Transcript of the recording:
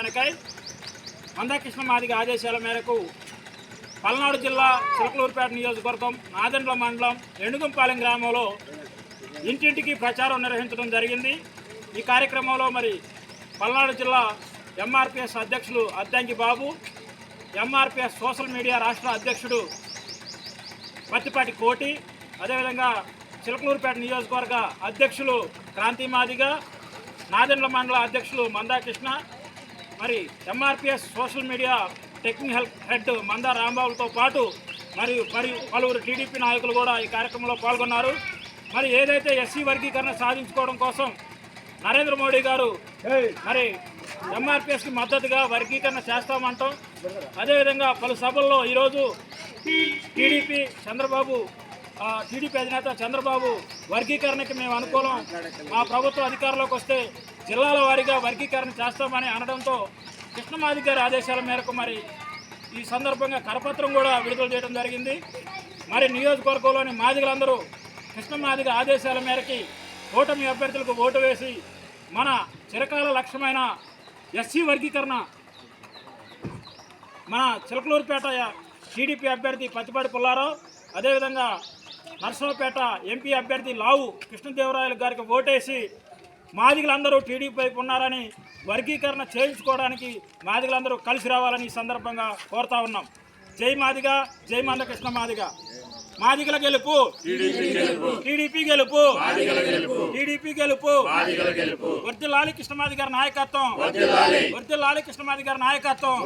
నిర్వహించడానికై మందాకృష్ణ మాదిగ ఆదేశాల మేరకు పల్నాడు జిల్లా చిలకలూరుపేట నియోజకవర్గం నాదెండ్ల మండలం ఎండుగంపాలెం గ్రామంలో ఇంటింటికి ప్రచారం నిర్వహించడం జరిగింది. ఈ కార్యక్రమంలో మరి పల్నాడు జిల్లా ఎంఆర్పిఎస్ అధ్యక్షులు Addanki Babu MRPS social media రాష్ట్ర అధ్యక్షుడు పత్తిపాటి కోటి అదేవిధంగా చిలకలూరుపేట నియోజకవర్గ అధ్యక్షులు క్రాంతి మాదిగ నాదెండ్ల మండల అధ్యక్షులు మందాకృష్ణ మరి MRPS social media technical head Manda రాంబాబులతో పాటు మరియు మరి పలువురు టీడీపీ నాయకులు కూడా ఈ కార్యక్రమంలో పాల్గొన్నారు. మరి ఏదైతే ఎస్సీ వర్గీకరణ సాధించుకోవడం కోసం నరేంద్ర మోడీ గారు మరి ఎంఆర్పిఎస్కి మద్దతుగా వర్గీకరణ చేస్తామంటాం. అదేవిధంగా పలు సభల్లో ఈరోజు టీడీపీ చంద్రబాబు టీడీపీ అధినేత చంద్రబాబు వర్గీకరణకి మేము అనుకూలం మా ప్రభుత్వ అధికారంలోకి వస్తే జిల్లాల వారీగా వర్గీకరణ చేస్తామని అనడంతో కృష్ణమాది గారి ఆదేశాల మేరకు మరి ఈ సందర్భంగా కరపత్రం కూడా విడుదల చేయడం జరిగింది. మరి నియోజకవర్గంలోని మాదిగలందరూ కృష్ణమాదిగ ఆదేశాల మేరకి ఓటమి అభ్యర్థులకు ఓటు వేసి మన చిరకాల లక్ష్యమైన ఎస్సీ వర్గీకరణ మన చిలకలూరుపేట టీడీపీ అభ్యర్థి పత్తిపాటి పుల్లారావు అదేవిధంగా నర్సరావుపేట ఎంపీ అభ్యర్థి లావు కృష్ణదేవరాయలు గారికి ఓటేసి మాదిగలందరూ టీడీపీ వైపు ఉన్నారని వర్గీకరణ చేయించుకోవడానికి మాదిగలందరూ కలిసి రావాలని ఈ సందర్భంగా కోరుతా ఉన్నాం. జై మాదిగ జై మందకృష్ణ మాదిగ. మాదిగల గెలుపు. టీడీపీ గెలుపు. టీడీపీ గెలుపు. వర్దిల్లాలి కృష్ణమాది గారి నాయకత్వం. వర్దిల్లాలి. కృష్ణమాది గారి నాయకత్వం.